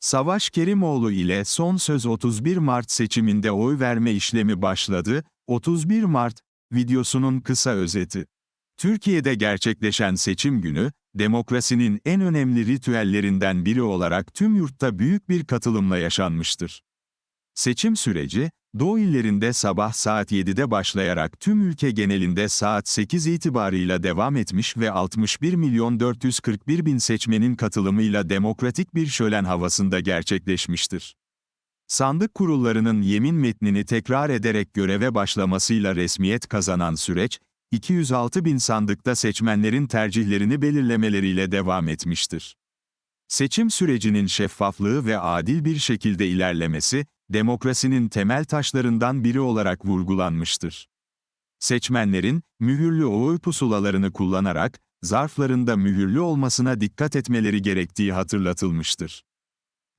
Savaş Kerimoğlu ile son söz 31 Mart seçiminde oy verme işlemi başladı. 31 Mart videosunun kısa özeti. Türkiye'de gerçekleşen seçim günü, demokrasinin en önemli ritüellerinden biri olarak tüm yurtta büyük bir katılımla yaşanmıştır. Seçim süreci, Doğu illerinde sabah saat 7'de başlayarak tüm ülke genelinde saat 8 itibarıyla devam etmiş ve 61 milyon 441 bin seçmenin katılımıyla demokratik bir şölen havasında gerçekleşmiştir. Sandık kurullarının yemin metnini tekrar ederek göreve başlamasıyla resmiyet kazanan süreç, 206 bin sandıkta seçmenlerin tercihlerini belirlemeleriyle devam etmiştir. Seçim sürecinin şeffaflığı ve adil bir şekilde ilerlemesi, demokrasinin temel taşlarından biri olarak vurgulanmıştır. Seçmenlerin, mühürlü oy pusulalarını kullanarak, zarflarında mühürlü olmasına dikkat etmeleri gerektiği hatırlatılmıştır.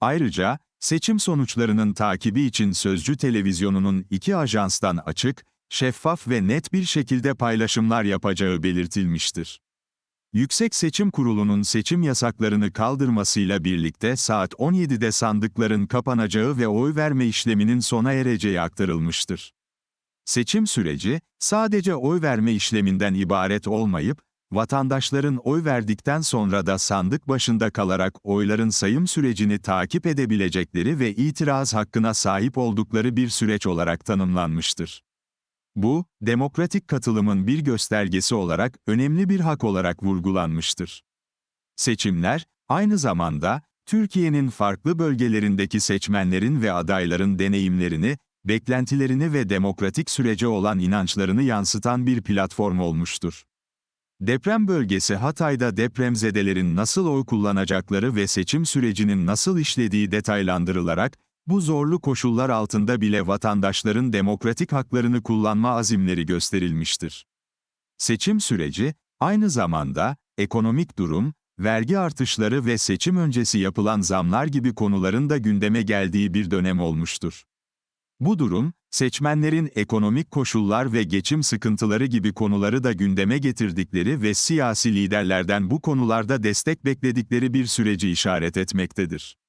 Ayrıca, seçim sonuçlarının takibi için Sözcü Televizyonu'nun iki ajanstan açık, şeffaf ve net bir şekilde paylaşımlar yapacağı belirtilmiştir. Yüksek Seçim Kurulu'nun seçim yasaklarını kaldırmasıyla birlikte saat 17'de sandıkların kapanacağı ve oy verme işleminin sona ereceği aktarılmıştır. Seçim süreci, sadece oy verme işleminden ibaret olmayıp, vatandaşların oy verdikten sonra da sandık başında kalarak oyların sayım sürecini takip edebilecekleri ve itiraz hakkına sahip oldukları bir süreç olarak tanımlanmıştır. Bu, demokratik katılımın bir göstergesi olarak önemli bir hak olarak vurgulanmıştır. Seçimler, aynı zamanda, Türkiye'nin farklı bölgelerindeki seçmenlerin ve adayların deneyimlerini, beklentilerini ve demokratik sürece olan inançlarını yansıtan bir platform olmuştur. Deprem bölgesi Hatay'da depremzedelerin nasıl oy kullanacakları ve seçim sürecinin nasıl işlediği detaylandırılarak, bu zorlu koşullar altında bile vatandaşların demokratik haklarını kullanma azimleri gösterilmiştir. Seçim süreci, aynı zamanda, ekonomik durum, vergi artışları ve seçim öncesi yapılan zamlar gibi konuların da gündeme geldiği bir dönem olmuştur. Bu durum, seçmenlerin ekonomik koşullar ve geçim sıkıntıları gibi konuları da gündeme getirdikleri ve siyasi liderlerden bu konularda destek bekledikleri bir süreci işaret etmektedir.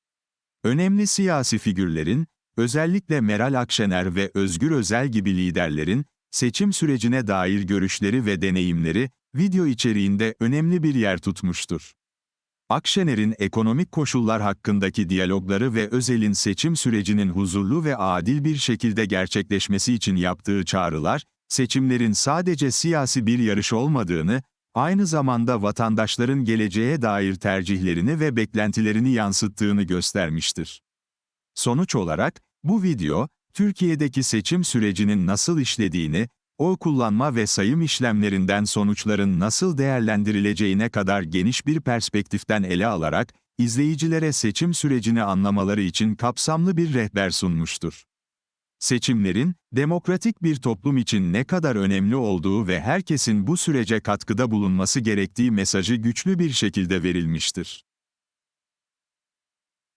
Önemli siyasi figürlerin, özellikle Meral Akşener ve Özgür Özel gibi liderlerin, seçim sürecine dair görüşleri ve deneyimleri, video içeriğinde önemli bir yer tutmuştur. Akşener'in ekonomik koşullar hakkındaki diyalogları ve Özel'in seçim sürecinin huzurlu ve adil bir şekilde gerçekleşmesi için yaptığı çağrılar, seçimlerin sadece siyasi bir yarış olmadığını, aynı zamanda vatandaşların geleceğe dair tercihlerini ve beklentilerini yansıttığını göstermiştir. Sonuç olarak, bu video, Türkiye'deki seçim sürecinin nasıl işlediğini, oy kullanma ve sayım işlemlerinden sonuçların nasıl değerlendirileceğine kadar geniş bir perspektiften ele alarak, izleyicilere seçim sürecini anlamaları için kapsamlı bir rehber sunmuştur. Seçimlerin, demokratik bir toplum için ne kadar önemli olduğu ve herkesin bu sürece katkıda bulunması gerektiği mesajı güçlü bir şekilde verilmiştir.